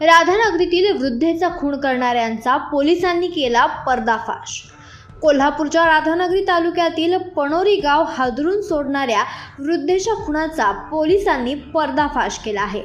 राधानगरीतील वृद्धेचा खून करणाऱ्यांचा पोलिसांनी केला पर्दाफाश. कोल्हापूरच्या राधानगरी तालुक्यातील पणोरी गाव हादरून सोडणाऱ्या वृद्धेच्या खुनाचा पोलिसांनी पर्दाफाश केला आहे.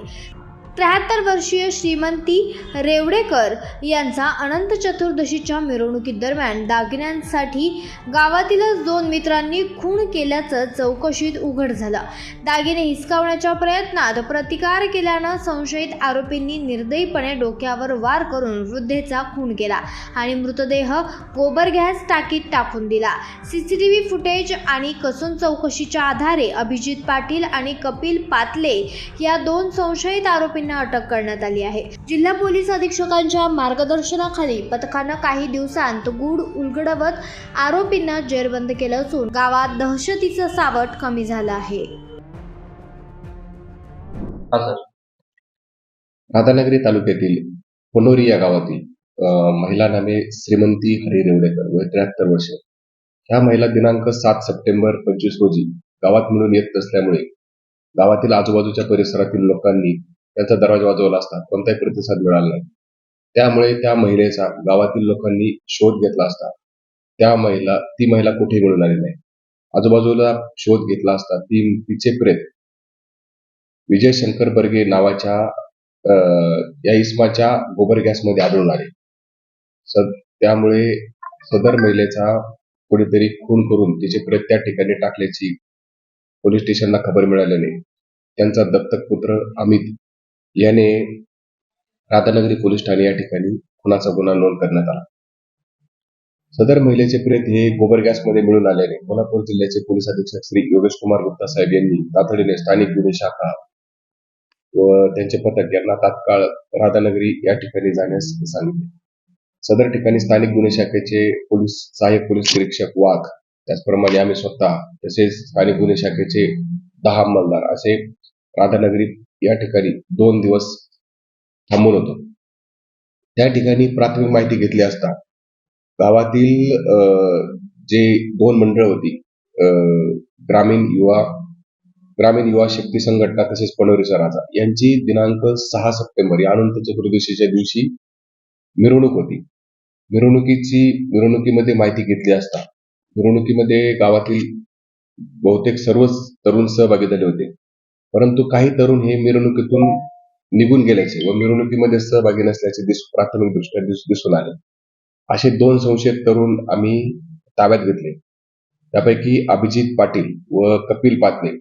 त्र्याहत्तर वर्षीय श्रीमंती रेवडेकर यांचा अनंत चतुर्दशीच्या मिरवणुकीदरम्यान दागिन्यांसाठी गावातीलच दोन मित्रांनी खून केल्याचं चौकशीत उघड झालं. दागिने हिसकावण्याच्या प्रयत्नात प्रतिकार केल्यानं संशयित आरोपींनी निर्दयीपणे डोक्यावर वार करून वृद्धेचा खून केला आणि मृतदेह गोबर गॅस टाकीत टाकून दिला. सीसीटीव्ही फुटेज आणि कसून चौकशीच्या आधारे अभिजित पाटील आणि कपिल पातले या दोन संशयित आरोपी आरोपींना अटक करण्यात आली आहे. जिल्हा पोलीस अधीक्षकांच्या मार्गदर्शनाखाली पथकानं काही दिवसांत गुढ उलगडवत आरोपींना जेरबंद केलं असून गावात दहशतीचं सावट कमी झालं आहे. राधानगरी तालुक्यातील पनोरी या गावातील महिला नामे श्रीमंती हरी रेवडेकर वय त्र्याहत्तर वर्ष. ह्या महिला दिनांक सात सप्टेंबर पंचवीस रोजी गावात मिळून येत नसल्यामुळे गावातील आजूबाजूच्या परिसरातील लोकांनी त्यांचा दरवाजा वाजवला असता. कोणताही प्रतिसाद मिळाला नाही. त्यामुळे त्या महिलेचा गावातील लोकांनी शोध घेतला असता. त्या महिला ती महिला कुठे मिळून आली नाही. आजूबाजूला शोध घेतला असता. ती तिचे प्रेत विजय शंकर बर्गे नावाच्या या इस्माच्या गोबर गॅसमध्ये आढळून आले. स- त्यामुळे सदर महिलेचा कुठेतरी खून करून तिचे प्रेत त्या ठिकाणी टाकल्याची पोलीस स्टेशनला खबर मिळाल्याने त्यांचा दत्तक पुत्र अमित याने राधानगरी पोलीस ठाणे या ठिकाणी खुनाचा गुन्हा नोंद करण्यात आला. सदर महिलेचे प्रेत हे गोबर गॅसमध्ये मिळून आल्याने कोल्हापूर जिल्ह्याचे पोलीस अधीक्षक श्री योगेश कुमार गुप्ता साहेब यांनी तातडीने स्थानिक गुन्हे शाखा व त्यांचे पथक यांना तात्काळ राधानगरी या ठिकाणी जाण्यास सांगितले. सदर ठिकाणी स्थानिक गुन्हे शाखेचे पोलीस सहाय्यक पोलीस निरीक्षक वाघ त्याचप्रमाणे आम्ही स्वतः तसेच स्थानिक गुन्हे शाखेचे दहा अंमलदार असे राधानगरी या ठिकाणी दोन दिवस थांबून होतो. त्या ठिकाणी प्राथमिक माहिती घेतली असता गावातील अं, जे दोन मंडळ होती अं, ग्रामीण युवा ग्रामीण युवा शक्ती संघटना तसेच पनोरीचा राजा यांची दिनांक सहा सप्टेंबर या अनंत चतुर्दशीच्या दिवशी मिरवणूक होती. मिरवणुकीची मिरवणुकीमध्ये माहिती घेतली असता मिरवणुकीमध्ये गावातील बहुतेक सर्वच तरुण सहभागी झाले होते. परंतु काही तरुण हे मिरवणुकीतून निघून गेल्याचे व मिरवणुकीमध्ये सहभागी नसल्याचे दिस प्राथमिक दृष्ट्या दिसून आले. असे दोन संशयित तरुण आम्ही ताब्यात घेतले. त्यापैकी अभिजित पाटील व कपिल पाटले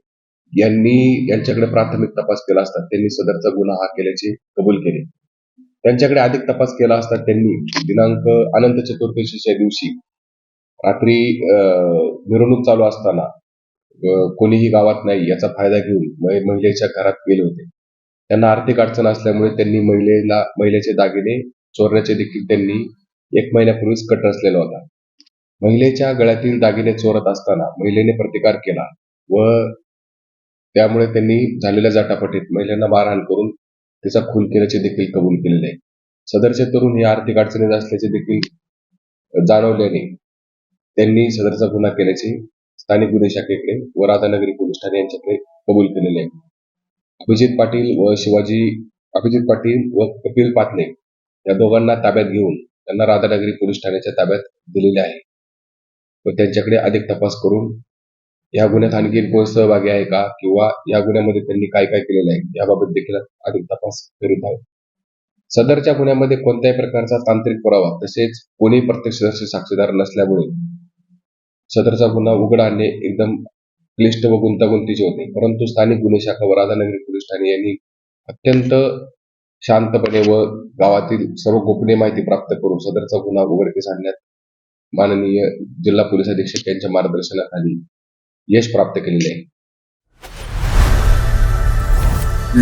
यांनी यांच्याकडे प्राथमिक तपास केला असता त्यांनी सदरचा गुन्हा हा केल्याचे कबूल केले. त्यांच्याकडे अधिक तपास केला असता त्यांनी दिनांक अनंत चतुर्दशीच्या दिवशी रात्री अं, मिरवणूक चालू असताना कोणीही गावात नाही याचा फायदा घेऊन महिलेच्या घरात गेले होते. त्यांना आर्थिक अडचण असल्यामुळे त्यांनी महिलेला महिलेचे दागिने चोरण्याचे देखील त्यांनी एक महिन्यापूर्वीच कट रचलेला होता. महिलेच्या गळ्यातील दागिने चोरत असताना महिलेने प्रतिकार केला व त्यामुळे त्यांनी झालेल्या जाटापटीत महिलांना मारहाण करून तिचा खून केल्याचे देखील कबूल केलेले आहे. सदरचे तरुण हे आर्थिक अडचणीत असल्याचे देखील जाणवल्याने त्यांनी सदरचा गुन्हा केल्याचे स्थानिक गुन्हे शाखेकडे व राधानगरी पोलीस ठाणे यांच्याकडे कबूल केलेले आहे. अभिजित पाटील व शिवाजी अभिजित पाटील व कपिल पाटले या दोघांना ताब्यात घेऊन त्यांना राधानगरी पोलीस ठाण्याच्या ताब्यात दिलेले आहे. व त्यांच्याकडे अधिक तपास करून या गुन्ह्यात आणखी कोण सहभागी आहे का किंवा या गुन्ह्यामध्ये त्यांनी काय काय केलेलं आहे याबाबत देखील अधिक तपास करीत आहोत. सदरच्या गुन्ह्यामध्ये कोणत्याही प्रकारचा तांत्रिक पुरावा तसेच कोणी प्रत्यक्षदर्शी साक्षीदार नसल्यामुळे सदरचा गुन्हा उघड आणणे एकदम क्लिष्ट व गुंतागुंतीचे होते. परंतु स्थानिक गुन्हे शाखा व राधानगरी पोलीस ठाणे यांनी अत्यंत शांतपणे व गावातील सर्व गोपनीय माहिती प्राप्त करून सदरचा गुन्हा उघडकीस आणण्यात माननीय जिल्हा पोलीस अधीक्षक यांच्या मार्गदर्शनाखाली यश प्राप्त केलेले आहे.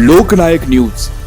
लोकनायक न्यूज.